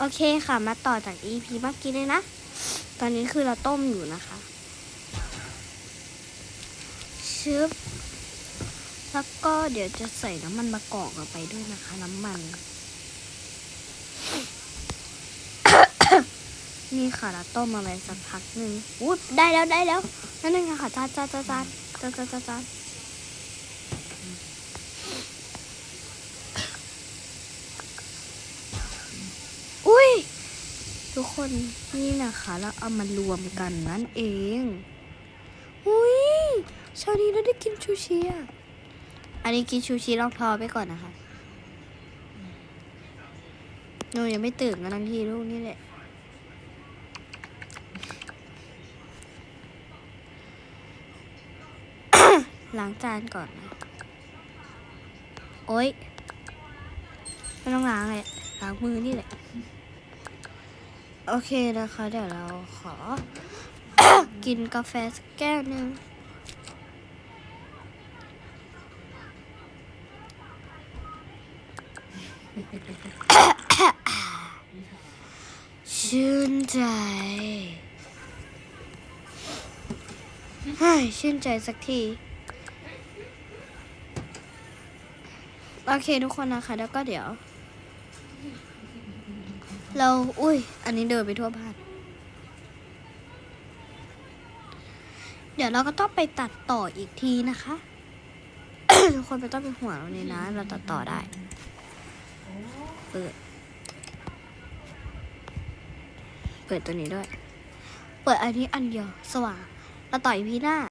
โอเคค่ะ มาต่อจาก EP เมื่อกี้เลยนะ ตอนนี้คือเราต้มอยู่นะคะ ชึบ แล้วก็เดี๋ยวจะใส่น้ำมันมะกอกลงไปด้วยนะคะ น้ำมัน นี่ค่ะเราต้มมาไปสักพักหนึ่งอู้ได้แล้วได้แล้ว นั่นนึงค่ะจานจานจานจานจานจานจานจานอุ้ย ทุกคนนี่นะคะเราเอามารวมกันนั่นเอง อุ้ยเช้านี้เราได้กินชูชีอะอันนี้กินชูชีลองพอไปก่อนนะคะหนูยังไม่ตื่นกันทั้งทีลูกนี่แหละล้างจานก่อนนะโอ๊ยไม่ต้องล้างเลยล้างมือนี่แหละ โอเคนะคะ เดี๋ยวเราขอ กินกาแฟสักแก้วหนึ่งชื่นใจเฮ้ยชื่นใจสักที โอเคทุกคนนะคะ แล้วก็เดี๋ยว เราอุ้ย อันนี้เดินไปทั่วบ้าน เดี๋ยวเราก็ต้องไปตัดต่ออีกทีนะคะ ทุกคนไม่ต้องเป็นห่วงเราเลยนะ เราตัดต่อได้ เปิด เปิดตัวนี้ด้วย เปิดอันนี้อันเดียว สว่าง เราต่ออีพีหน้า